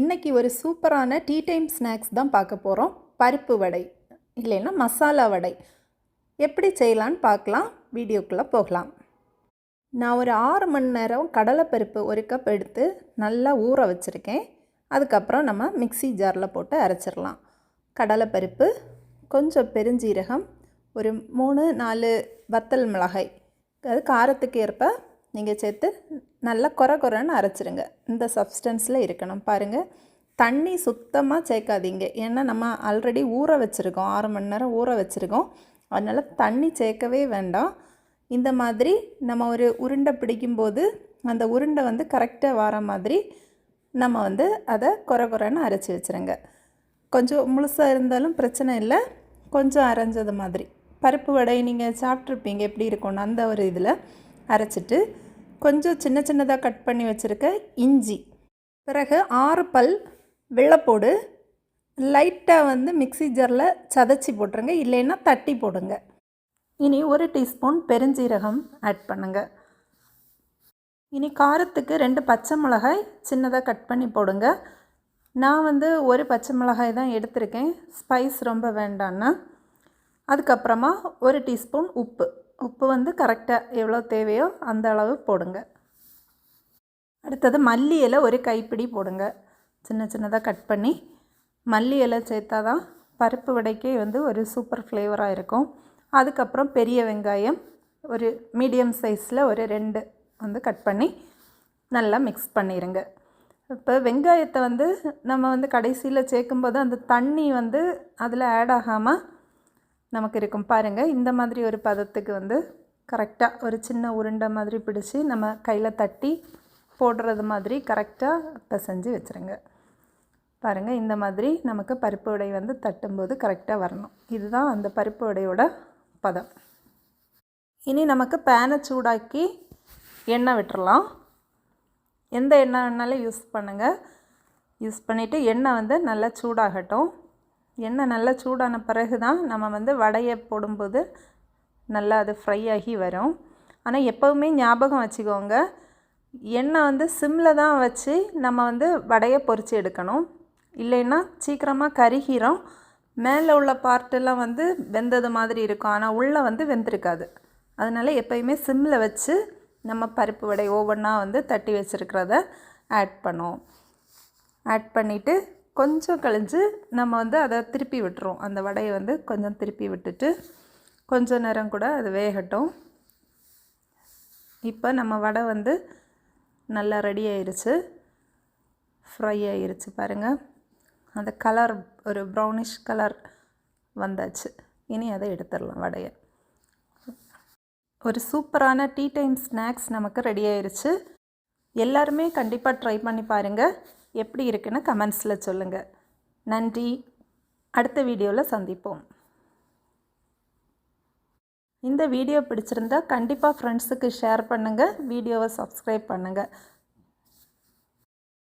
இன்றைக்கி ஒரு சூப்பரான டீ டைம் ஸ்நாக்ஸ் தான் பார்க்க போகிறோம் பருப்பு வடை இல்லைன்னா மசாலா வடை. எப்படி செய்யலான்னு பார்க்கலாம். வீடியோக்குள்ளே போகலாம். நான் ஒரு ஆறு மணி நேரம் கடலைப்பருப்பு ஒரு கப் எடுத்து நல்லா ஊற வச்சுருக்கேன். அதுக்கப்புறம் நம்ம மிக்ஸி ஜாரில் போட்டு அரைச்சிடலாம். கடலைப்பருப்பு கொஞ்சம் பெருஞ்சீரகம் ஒரு மூணு நாலு வத்தல் மிளகாய் அது காரத்துக்கு ஏற்ப நீங்கள் சேர்த்து நல்லா கொர கொரன்னு அரைச்சிருங்க. இந்த சப்ஸ்டன்ஸில் இருக்கணும். பாருங்கள் தண்ணி சுத்தமாக சேர்க்காதீங்க. ஏன்னா நம்ம ஆல்ரெடி ஊற வச்சுருக்கோம். ஆறு மணி நேரம் ஊற வச்சுருக்கோம். அதனால் தண்ணி சேர்க்கவே வேண்டாம். இந்த மாதிரி நம்ம ஒரு உருண்டை பிடிக்கும்போது அந்த உருண்டை வந்து கரெக்டாக வர மாதிரி நம்ம வந்து அதை கொர குறைன்னு அரைச்சி வச்சுருங்க. கொஞ்சம் முழுசாக இருந்தாலும் பிரச்சனை இல்லை. கொஞ்சம் அரைஞ்சது மாதிரி. பருப்பு வடை நீங்கள் சாப்பிட்ருப்பீங்க எப்படி இருக்கும்னு அந்த ஒரு இதில் அரைச்சிட்டு கொஞ்சம் சின்ன சின்னதாக கட் பண்ணி வச்சுருக்க இஞ்சி. பிறகு ஆறு பல் வெள்ளைப்பூடு லைட்டாக வந்து மிக்ஸி ஜாரில் சதைச்சி போட்டுருங்க. இல்லைன்னா தட்டி போடுங்க. இனி ஒரு டீஸ்பூன் பெருஞ்சீரகம் ஆட் பண்ணுங்க. இனி காரத்துக்கு ரெண்டு பச்சை மிளகாய் சின்னதாக கட் பண்ணி போடுங்க. நான் வந்து ஒரு பச்சை மிளகாய் தான் எடுத்திருக்கேன். ஸ்பைஸ் ரொம்ப வேண்டான்னா அதுக்கப்புறமா ஒரு டீஸ்பூன் உப்பு. உப்பு வந்து கரெக்டாக எவ்வளோ தேவையோ அந்த அளவு போடுங்க. அடுத்தது மல்லி இலை ஒரு கைப்பிடி போடுங்க. சின்ன சின்னதாக கட் பண்ணி மல்லி இலை சேர்த்தா தான் பருப்பு வடைக்கே வந்து ஒரு சூப்பர் ஃப்ளேவராக இருக்கும். அதுக்கப்புறம் பெரிய வெங்காயம் ஒரு மீடியம் சைஸில் ஒரு ரெண்டு வந்து கட் பண்ணி நல்லா மிக்ஸ் பண்ணிடுங்க இப்போ வெங்காயத்தை வந்து நம்ம வந்து கடைசியில் சேர்க்கும்போது அந்த தண்ணி வந்து அதில் ஆட் ஆகாமல் நமக்கு இருக்கும். பாருங்கள் இந்த மாதிரி ஒரு பதத்துக்கு வந்து கரெக்டாக ஒரு சின்ன உருண்டை மாதிரி பிடிச்சி நம்ம கையில் தட்டி போடுறது மாதிரி கரெக்டாக பிசைஞ்சு வச்சுருங்க. பாருங்கள் இந்த மாதிரி நமக்கு பருப்பு வடை வந்து தட்டும்போது கரெக்டாக வரணும். இதுதான் அந்த பருப்பு உடையோட பதம். இனி நமக்கு பேனை சூடாக்கி எண்ணெய் விட்டுறலாம். எந்த எண்ணெய் வேணாலும் யூஸ் பண்ணுங்கள் யூஸ் பண்ணிவிட்டு எண்ணெய் வந்து நல்லா சூடாகட்டும். எண்ணெய் நல்லா சூடான பிறகு தான் நம்ம வந்து வடையை போடும்போது நல்லா அது ஃப்ரை ஆகி வரும். ஆனால் எப்போவுமே ஞாபகம் வச்சுக்கோங்க எண்ணெய் வந்து சிம்மில் தான் வச்சு நம்ம வந்து வடையை பொறிச்சு எடுக்கணும். இல்லைன்னா சீக்கிரமாக கருகிறோம் மேலே உள்ள பார்ட்டெல்லாம் வந்து வெந்தது மாதிரி இருக்கும். ஆனால் உள்ளே வந்து வெந்திருக்காது. அதனால் எப்போயுமே சிம்மில் வச்சு நம்ம பருப்பு வடை ஒவ்வொன்றா வந்து தட்டி வச்சுருக்கிறத ஆட் பண்ணுவோம். ஆட் பண்ணிவிட்டு கொஞ்சம் கழிஞ்சு நம்ம வந்து அதை திருப்பி விட்டுருவோம் அந்த வடையை வந்து கொஞ்சம் திருப்பி விட்டுட்டு கொஞ்ச நேரம் கூட அது வேகட்டும். இப்போ நம்ம வடை வந்து நல்லா ரெடி ஆயிடுச்சு ஃப்ரை ஆயிடுச்சு பாருங்கள் அந்த கலர் ஒரு ப்ரௌனிஷ் கலர் வந்தாச்சு. இனி அதை எடுத்துடலாம் வடையை. ஒரு சூப்பரான டீ டைம் ஸ்நாக்ஸ் நமக்கு ரெடி ஆயிடுச்சு எல்லாருமே கண்டிப்பாக ட்ரை பண்ணி பாருங்கள் எப்படி இருக்குன்னு கமெண்ட்ஸில் சொல்லுங்கள் நன்றி. அடுத்த வீடியோவில் சந்திப்போம். இந்த வீடியோ பிடிச்சிருந்தா கண்டிப்பாக ஃப்ரெண்ட்ஸுக்கு ஷேர் பண்ணுங்கள் வீடியோவை சப்ஸ்கிரைப் பண்ணுங்கள்